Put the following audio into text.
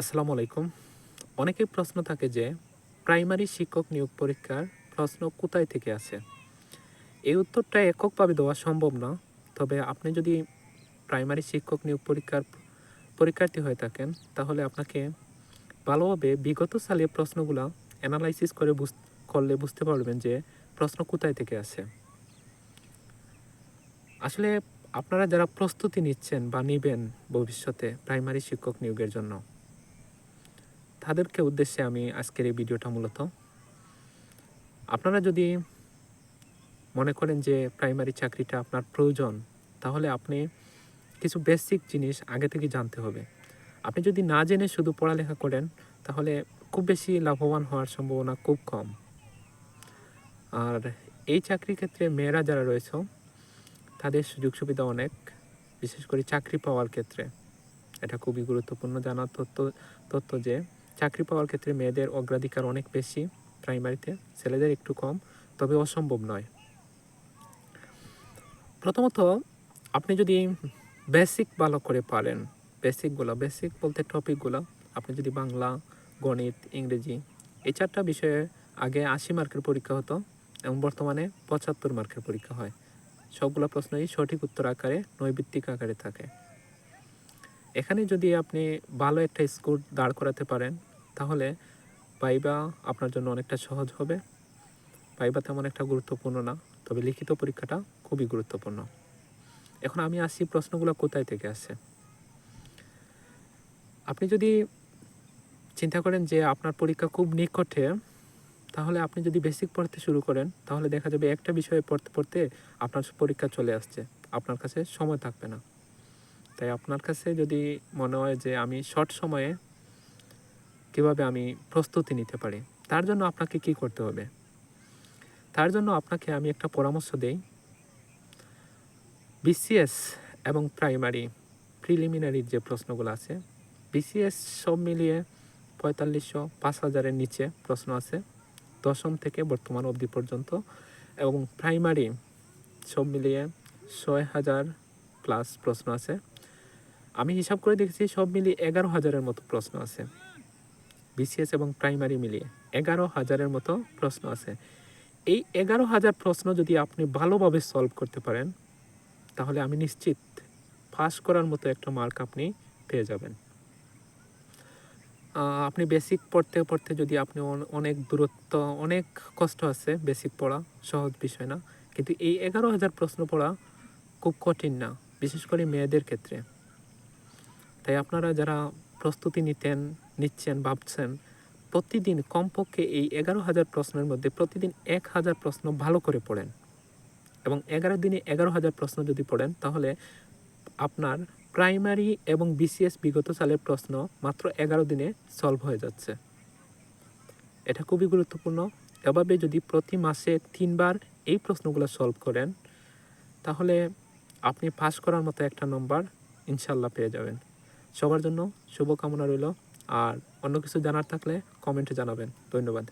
আসসালামু আলাইকুম। অনেকের প্রশ্ন থাকে যে, প্রাইমারি শিক্ষক নিয়োগ পরীক্ষার প্রশ্ন কোথায় থেকে আসে? এই উত্তরটা এককভাবে দেওয়া সম্ভব না, তবে আপনি যদি প্রাইমারি শিক্ষক নিয়োগ পরীক্ষার পরীক্ষার্থী হয়ে থাকেন, তাহলে আপনাকে ভালোভাবে বিগত সালের প্রশ্নগুলো অ্যানালাইসিস করে করলে বুঝতে পারবেন যে, প্রশ্ন কোথায় থেকে আসে। আসলে আপনারা যারা প্রস্তুতি নিচ্ছেন বা নেবেন ভবিষ্যতে প্রাইমারি শিক্ষক নিয়োগের জন্য তাদেরকে উদ্দেশ্যে আমি আজকের এই ভিডিওটা মূলত। আপনারা যদি মনে করেন যে প্রাইমারি চাকরিটা আপনার প্রয়োজন, তাহলে আপনি কিছু বেসিক জিনিস আগে থেকে জানতে হবে। আপনি যদি না জেনে শুধু পড়ালেখা করেন, তাহলে খুব বেশি লাভবান হওয়ার সম্ভাবনা খুব কম। আর এই চাকরির ক্ষেত্রে মেয়েরা যারা রয়েছে, তাদের সুযোগ সুবিধা অনেক, বিশেষ করে চাকরি পাওয়ার ক্ষেত্রে। এটা খুবই গুরুত্বপূর্ণ জানার তথ্য তথ্য যে চাকরি পাওয়ার ক্ষেত্রে মেয়েদের অগ্রাধিকার অনেক বেশি প্রাইমারিতে, ছেলেদের একটু কম, তবে অসম্ভব নয়। প্রথমত, আপনি যদি বেসিক ভালো করে পারেন বেসিকগুলো বেসিক বলতে টপিকগুলো আপনি যদি বাংলা, গণিত, ইংরেজি, এই চারটা বিষয়ে আগে আশি মার্কের পরীক্ষা হতো এবং বর্তমানে পঁচাত্তর মার্কের পরীক্ষা হয়। সবগুলো প্রশ্নই সঠিক উত্তর আকারে, নৈবিত্তিক আকারে থাকে। এখানে যদি আপনি ভালো একটা স্কোর দাঁড় করাতে পারেন তাহলে পাইবা আপনার জন্য অনেকটা সহজ হবে। পাইবা তেমন একটা গুরুত্বপূর্ণ না, তবে লিখিত পরীক্ষাটা খুবই গুরুত্বপূর্ণ। এখন আমি আসি প্রশ্নগুলো কোথায় থেকে আসে। আপনি যদি চিন্তা করেন যে আপনার পরীক্ষা খুব নিকটে, তাহলে আপনি যদি বেসিক পড়তে শুরু করেন, তাহলে দেখা যাবে একটা বিষয়ে পড়তে পড়তে আপনার পরীক্ষা চলে আসছে। আপনার কাছে সময় থাকবে না। তাই আপনার কাছে যদি মনে হয় যে আমি শর্ট সময়ে কীভাবে আমি প্রস্তুতি নিতে পারি? তার জন্য আপনাকে কি করতে হবে? তার জন্য আপনাকে আমি একটা পরামর্শ দেই। বিসিএস এবং প্রাইমারি প্রিলিমিনারির যে প্রশ্নগুলো আছে বিসিএস সব মিলিয়ে পঁয়তাল্লিশশো, পাঁচ হাজারের নিচে প্রশ্ন আছে, দশম থেকে বর্তমান অবধি পর্যন্ত এবং প্রাইমারি সব মিলিয়ে ছয় হাজার প্লাস প্রশ্ন আছে। আমি হিসাব করে দেখেছি, সব মিলিয়ে এগারো হাজারের মতো প্রশ্ন আছে। বিসিএস এবং প্রাইমারি মিলিয়ে এগারো হাজারের মতো প্রশ্ন আছে। এই এগারো হাজার প্রশ্ন যদি আপনি ভালোভাবে সলভ করতে পারেন, তাহলে আমি নিশ্চিত পাস করার মতো একটা মার্ক আপনি পেয়ে যাবেন। আপনি বেসিক পড়তে পড়তে যদি আপনি অনেক দূরত্ব, অনেক কষ্ট আছে বেসিক পড়া, সহজ বিষয় না। কিন্তু এই এগারো হাজার প্রশ্ন পড়া খুব কঠিন না, বিশেষ করে মেয়েদের ক্ষেত্রে। তাই আপনারা যারা প্রস্তুতি নিতেন, নিচ্ছেন, ভাবছেন। প্রতিদিন কমপক্ষে এই এগারো হাজার প্রশ্নের মধ্যে প্রতিদিন এক হাজার প্রশ্ন ভালো করে পড়েন। এবং এগারো দিনে এগারো হাজার প্রশ্ন যদি পড়েন, তাহলে আপনার প্রাইমারি এবং বিসিএস বিগত সালের প্রশ্ন মাত্র এগারো দিনে সলভ হয়ে যাচ্ছে। এটা খুবই গুরুত্বপূর্ণ। এভাবে যদি প্রতি মাসে তিনবার এই প্রশ্নগুলো সলভ করেন, তাহলে আপনি পাস করার মতো একটা নম্বর ইনশাল্লাহ পেয়ে যাবেন। সবার জন্য শুভকামনা রইল। আর অন্য কিছু জানার থাকলে কমেন্টে জানাবেন। ধন্যবাদ।